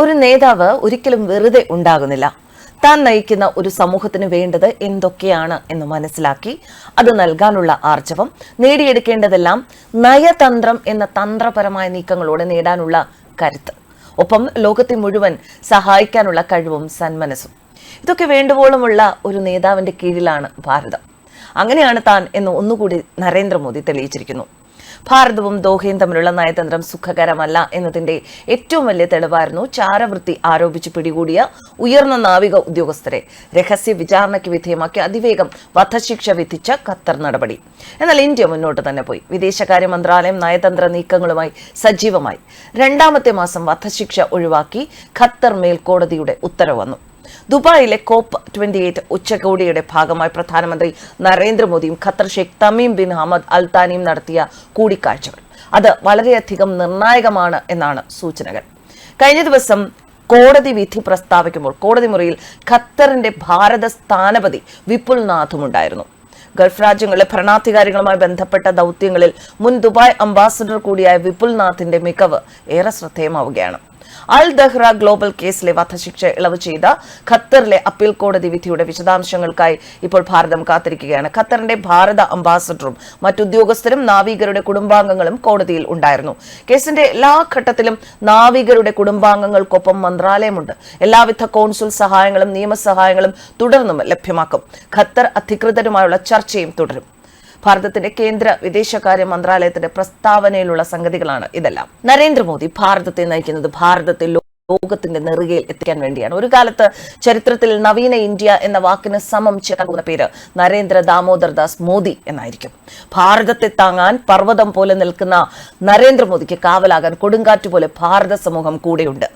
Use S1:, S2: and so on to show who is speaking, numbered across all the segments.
S1: ഒരു നേതാവ് ഒരിക്കലും വെറുതെ ഉണ്ടാകുന്നില്ല. താൻ നയിക്കുന്ന ഒരു സമൂഹത്തിന് വേണ്ടത് എന്തൊക്കെയാണ് എന്ന് മനസ്സിലാക്കി അത് നൽകാനുള്ള ആർജവം നേടിയെടുക്കേണ്ടതെല്ലാം നയതന്ത്രം എന്ന തന്ത്രപരമായ നീക്കങ്ങളോടെ നേടാനുള്ള കരുത്ത്. ഒപ്പം ലോകത്തെ മുഴുവൻ സഹായിക്കാനുള്ള കഴിവും സന്മനസ്സും. ഇതൊക്കെ വേണ്ടുവോളമുള്ള ഒരു നേതാവിന്റെ കീഴിലാണ് ഭാരതം. അങ്ങനെയാണ് താൻ എന്ന് ഒന്നുകൂടി നരേന്ദ്രമോദി തെളിയിച്ചിരിക്കുന്നു. ഭാരതവും ദോഹയും തമ്മിലുള്ള നയതന്ത്രം സുഖകരമല്ല എന്നതിന്റെ ഏറ്റവും വലിയ തെളിവായിരുന്നു ചാരവൃത്തി ആരോപിച്ച് പിടികൂടിയ ഉയർന്ന നാവിക ഉദ്യോഗസ്ഥരെ. രഹസ്യ വിചാരണയ്ക്ക് വിധേയമാക്കി അതിവേഗം വധശിക്ഷ വിധിച്ച ഖത്തർ നടപടി. എന്നാൽ ഇന്ത്യ മുന്നോട്ട് തന്നെ പോയി. വിദേശകാര്യ മന്ത്രാലയം നയതന്ത്ര നീക്കങ്ങളുമായി സജീവമായി. രണ്ടാമത്തെ മാസം വധശിക്ഷ ഒഴിവാക്കി ഖത്തർ മേൽക്കോടതിയുടെ ഉത്തരവ് വന്നു. ദുബായിലെ കോപ്പ് ട്വന്റി എയ്റ്റ് ഉച്ചകോടിയുടെ ഭാഗമായി പ്രധാനമന്ത്രി നരേന്ദ്രമോദിയും Qatar Sheikh Tamim bin Hamad Al നടത്തിയ കൂടിക്കാഴ്ചകൾ. അത് വളരെയധികം നിർണായകമാണ് എന്നാണ് സൂചനകൾ. കഴിഞ്ഞ ദിവസം കോടതി വിധി പ്രസ്താവിക്കുമ്പോൾ കോടതി മുറിയിൽ ഖത്തറിന്റെ ഭാരത സ്ഥാനപതി വിപുൽ നാഥും ഉണ്ടായിരുന്നു. ഗൾഫ് രാജ്യങ്ങളിലെ ഭരണാധികാരികളുമായി ബന്ധപ്പെട്ട ദൗത്യങ്ങളിൽ മുൻ ദുബായ് അംബാസഡർ കൂടിയായ വിപുൽ നാഥിന്റെ മികവ് ഏറെ ശ്രദ്ധേയമാവുകയാണ്. അൽ ദഹ്റ ഗ്ലോബൽ കേസിലെ വധശിക്ഷ ഇളവ് ചെയ്ത ഖത്തറിലെ അപ്പീൽ കോടതി വിധിയുടെ വിശദാംശങ്ങൾക്കായി ഇപ്പോൾ ഭാരതം കാത്തിരിക്കുകയാണ്. ഖത്തറിന്റെ ഭാരത അംബാസഡറും മറ്റുദ്യോഗസ്ഥരും നാവികരുടെ കുടുംബാംഗങ്ങളും കോടതിയിൽ ഉണ്ടായിരുന്നു. കേസിന്റെ എല്ലാ ഘട്ടത്തിലും നാവികരുടെ കുടുംബാംഗങ്ങൾക്കൊപ്പം മന്ത്രാലയമുണ്ട്. എല്ലാവിധ കോൺസുൽ സഹായങ്ങളും നിയമസഹായങ്ങളും തുടർന്നും ലഭ്യമാക്കും. ഖത്തർ അധികൃതരുമായുള്ള ചർച്ചയും തുടരും. ഭാരതത്തിന്റെ കേന്ദ്ര വിദേശകാര്യ മന്ത്രാലയത്തിന്റെ പ്രസ്താവനയിലുള്ള സംഗതികളാണ് ഇതെല്ലാം. നരേന്ദ്രമോദി ഭാരതത്തെ നയിക്കുന്നത് ഭാരതത്തെ ലോകത്തിന്റെ നെറുകയിൽ എത്തിക്കാൻ വേണ്ടിയാണ്. ഒരു കാലത്ത് ചരിത്രത്തിൽ നവീന ഇന്ത്യ എന്ന വാക്കിന് സമം ചേർക്കുന്ന പേര് നരേന്ദ്ര ദാമോദർ ദാസ് മോദി എന്നായിരിക്കും. ഭാരതത്തെ താങ്ങാൻ പർവതം പോലെ നിൽക്കുന്ന നരേന്ദ്രമോദിക്ക് കാവലാകാൻ കൊടുങ്കാറ്റ് പോലെ ഭാരത സമൂഹം കൂടെയുണ്ട്.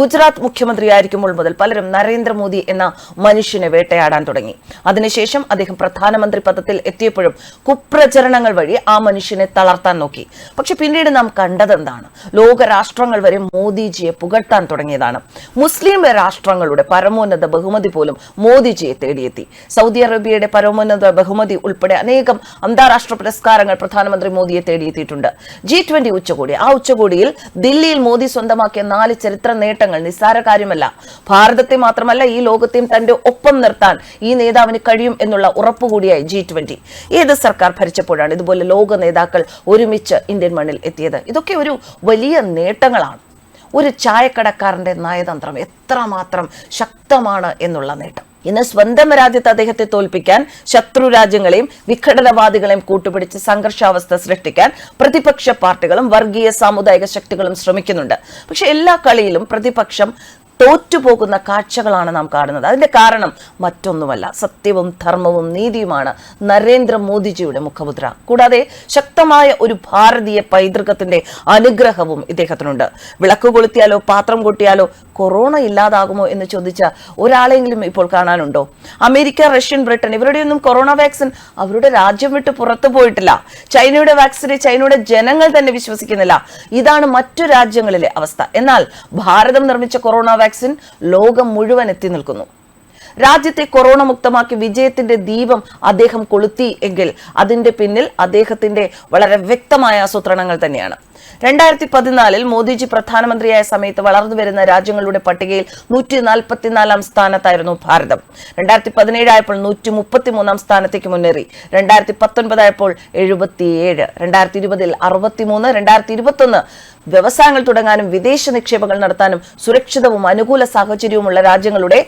S1: ഗുജറാത്ത് മുഖ്യമന്ത്രിയായിരിക്കുമ്പോൾ മുതൽ പലരും നരേന്ദ്രമോദി എന്ന മനുഷ്യനെ വേട്ടയാടാൻ തുടങ്ങി. അതിനുശേഷം അദ്ദേഹം പ്രധാനമന്ത്രി പദത്തിൽ എത്തിയപ്പോഴും കുപ്രചരണങ്ങൾ വഴി ആ മനുഷ്യനെ തളർത്താൻ നോക്കി. പക്ഷെ പിന്നീട് നാം കണ്ടതെന്താണ്? ലോകരാഷ്ട്രങ്ങൾ വരെ മോദിജിയെ പുകഴ്ത്താൻ തുടങ്ങിയതാണ്. മുസ്ലിം രാഷ്ട്രങ്ങളുടെ പരമോന്നത ബഹുമതി പോലും മോദിജിയെ തേടിയെത്തി. സൗദി അറേബ്യയുടെ പരമോന്നത ബഹുമതി ഉൾപ്പെടെ അനേകം അന്താരാഷ്ട്ര പുരസ്കാരങ്ങൾ പ്രധാനമന്ത്രി മോദിയെ തേടിയെത്തിയിട്ടുണ്ട്. ജി ട്വന്റി ഉച്ചകോടി ആ ഉച്ചകോടിയിൽ ദില്ലിയിൽ മോദി സ്വന്തമാക്കിയ നാല് ചരിത്ര നേട്ടങ്ങൾ നിസ്സാര കാര്യമല്ല. ഭാരതത്തെ മാത്രമല്ല ഈ ലോകത്തെയും തന്റെ ഒപ്പം നിർത്താൻ ഈ നേതാവിന് കഴിയും എന്നുള്ള ഉറപ്പുകൂടിയായി ജി ട്വന്റി ഏത് സർക്കാർ ഭരിച്ചപ്പോഴാണ് ഇതുപോലെ ലോക നേതാക്കൾ ഒരുമിച്ച് ഇന്ത്യൻ മണ്ണിൽ എത്തിയത്? ഇതൊക്കെ ഒരു വലിയ നേട്ടങ്ങളാണ്. ഒരു ചായക്കടക്കാരന്റെ നയതന്ത്രം എത്രമാത്രം ശക്തമാണ് എന്നുള്ള നേട്ടം. ഇന്ന് സ്വന്തം രാജ്യത്ത് അദ്ദേഹത്തെ തോൽപ്പിക്കാൻ ശത്രു രാജ്യങ്ങളെയും വിഘടനവാദികളെയും കൂട്ടുപിടിച്ച് സംഘർഷാവസ്ഥ സൃഷ്ടിക്കാൻ പ്രതിപക്ഷ പാർട്ടികളും വർഗീയ സാമുദായിക ശക്തികളും ശ്രമിക്കുന്നുണ്ട്. പക്ഷെ എല്ലാ കളിയിലും പ്രതിപക്ഷം തോറ്റുപോകുന്ന കാഴ്ചകളാണ് നാം കാണുന്നത്. അതിന്റെ കാരണം മറ്റൊന്നുമല്ല. സത്യവും ധർമ്മവും നീതിയുമാണ് നരേന്ദ്രമോദിജിയുടെ മുഖമുദ്ര. കൂടാതെ ശക്തമായ ഒരു ഭാരതീയ പൈതൃകത്തിന്റെ അനുഗ്രഹവും ഇദ്ദേഹത്തിനുണ്ട്. വിളക്ക് കൊളുത്തിയാലോ പാത്രം കൊട്ടിയാലോ കൊറോണ ഇല്ലാതാകുമോ എന്ന് ചോദിച്ച ഒരാളെങ്കിലും ഇപ്പോൾ കാണാനുണ്ടോ? അമേരിക്ക റഷ്യൻ ബ്രിട്ടൻ ഇവരുടെയൊന്നും കൊറോണ വാക്സിൻ അവരുടെ രാജ്യം വിട്ട് പുറത്തു പോയിട്ടില്ല. ചൈനയുടെ വാക്സിനെ ചൈനയുടെ ജനങ്ങൾ തന്നെ വിശ്വസിക്കുന്നില്ല. ഇതാണ് മറ്റു രാജ്യങ്ങളിലെ അവസ്ഥ. എന്നാൽ ഭാരതം നിർമ്മിച്ച കൊറോണ വാക്സിൻ ലോകം മുഴുവൻ എത്തി നിൽക്കുന്നു. രാജ്യത്തെ കൊറോണ മുക്തമാക്കി വിജയത്തിന്റെ ദീപം അദ്ദേഹം കൊളുത്തി എങ്കിൽ അതിന്റെ പിന്നിൽ അദ്ദേഹത്തിന്റെ വളരെ വ്യക്തമായ ആസൂത്രണങ്ങൾ തന്നെയാണ്. രണ്ടായിരത്തി പതിനാലിൽ മോദിജി പ്രധാനമന്ത്രിയായ സമയത്ത് വളർന്നു വരുന്ന രാജ്യങ്ങളുടെ പട്ടികയിൽ നൂറ്റി നാൽപ്പത്തിനാലാം സ്ഥാനത്തായിരുന്നു ഭാരതം. രണ്ടായിരത്തി പതിനേഴായപ്പോൾ നൂറ്റി മുപ്പത്തിമൂന്നാം സ്ഥാനത്തേക്ക് മുന്നേറി. രണ്ടായിരത്തി പത്തൊൻപതായപ്പോൾ എഴുപത്തിയേഴ്. രണ്ടായിരത്തി ഇരുപതിൽ അറുപത്തിമൂന്ന്. രണ്ടായിരത്തി ഇരുപത്തൊന്ന് വ്യവസായങ്ങൾ തുടങ്ങാനും വിദേശ നിക്ഷേപങ്ങൾ നടത്താനും സുരക്ഷിതവും അനുകൂല സാഹചര്യവുമുള്ള രാജ്യങ്ങളുടെ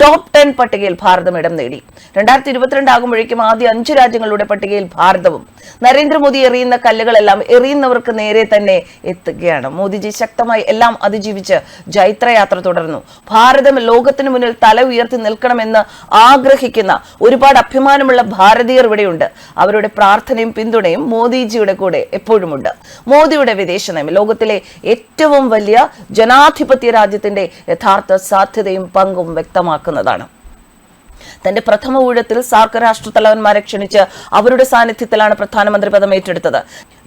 S1: ടോപ്പ് ടെൻ പട്ടികയിൽ ഭാരതം ഇടം നേടി. രണ്ടായിരത്തി ഇരുപത്തിരണ്ട് ആകുമ്പോഴേക്കും ആദ്യ അഞ്ച് രാജ്യങ്ങളുടെ പട്ടികയിൽ ഭാരതവും. നരേന്ദ്രമോദി എറിയുന്ന കല്ലുകളെല്ലാം എറിയുന്നവർക്ക് നേരെ തന്നെ എത്തുകയാണ്. മോദിജി ശക്തമായി എല്ലാം അതിജീവിച്ച് ജൈത്രയാത്ര തുടർന്നു. ഭാരതം ലോകത്തിന് മുന്നിൽ തല ഉയർത്തി നിൽക്കണമെന്ന് ആഗ്രഹിക്കുന്ന ഒരുപാട് അഭിമാനമുള്ള ഭാരതീയർ ഇവിടെയുണ്ട്. അവരുടെ പ്രാർത്ഥനയും പിന്തുണയും മോദിജിയുടെ കൂടെ എപ്പോഴുമുണ്ട്. മോദിയുടെ വിദേശ നയം ലോകത്തിലെ ഏറ്റവും വലിയ ജനാധിപത്യ രാജ്യത്തിന്റെ യഥാർത്ഥ സാധ്യതയും പങ്കും വ്യക്തമാക്കുന്നതാണ് തന്റെ പ്രഥമ ഊഴത്തിൽ സാർക്ക് രാഷ്ട്രത്തലവന്മാരെ ക്ഷണിച്ച് അവരുടെ സാന്നിധ്യത്തിലാണ് പ്രധാനമന്ത്രി പദം ഏറ്റെടുത്തത്.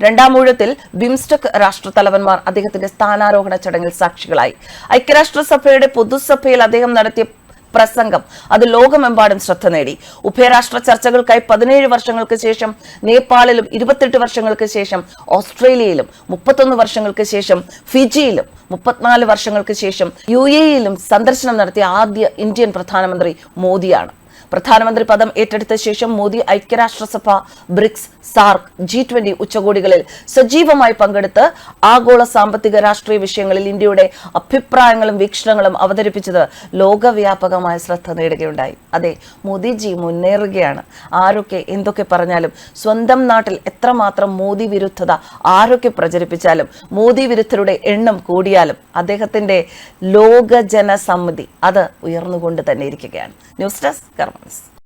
S1: രണ്ടാം ഊഴത്തിൽ ബിംസ്റ്റെക് രാഷ്ട്രത്തലവന്മാർ അദ്ദേഹത്തിന്റെ സ്ഥാനാരോഹണ ചടങ്ങിൽ സാക്ഷികളായി. ഐക്യരാഷ്ട്രസഭയുടെ പൊതുസഭയിൽ അദ്ദേഹം നടത്തിയ പ്രസംഗം. അത് ലോകമെമ്പാടും ശ്രദ്ധ നേടി. ഉഭയരാഷ്ട്ര ചർച്ചകൾക്കായി പതിനേഴ് വർഷങ്ങൾക്ക് ശേഷം നേപ്പാളിലും ഇരുപത്തെട്ട് വർഷങ്ങൾക്ക് ശേഷം ഓസ്ട്രേലിയയിലും മുപ്പത്തൊന്ന് വർഷങ്ങൾക്ക് ശേഷം ഫിജിയിലും മുപ്പത്തിനാല് വർഷങ്ങൾക്ക് ശേഷം യു എയിലും സന്ദർശനം നടത്തിയ ആദ്യ ഇന്ത്യൻ പ്രധാനമന്ത്രി മോദിയാണ്. പ്രധാനമന്ത്രി പദം ഏറ്റെടുത്ത ശേഷം മോദി ഐക്യരാഷ്ട്രസഭ ബ്രിക്സ് സാർക്ക് ജി ട്വന്റി ഉച്ചകോടികളിൽ സജീവമായി പങ്കെടുത്ത് ആഗോള സാമ്പത്തിക രാഷ്ട്രീയ വിഷയങ്ങളിൽ ഇന്ത്യയുടെ അഭിപ്രായങ്ങളും വീക്ഷണങ്ങളും അവതരിപ്പിച്ചത് ലോകവ്യാപകമായ ശ്രദ്ധ നേടുകയുണ്ടായി. അതെ മോദിജി മുന്നേറുകയാണ്. ആരൊക്കെ എന്തൊക്കെ പറഞ്ഞാലും സ്വന്തം നാട്ടിൽ എത്രമാത്രം മോദി വിരുദ്ധത ആരൊക്കെ പ്രചരിപ്പിച്ചാലും മോദി വിരുദ്ധരുടെ എണ്ണം കൂടിയാലും അദ്ദേഹത്തിന്റെ ലോക ജനസമ്മതി അത് ഉയർന്നുകൊണ്ട് തന്നെ ഇരിക്കുകയാണ്. News desk hormones.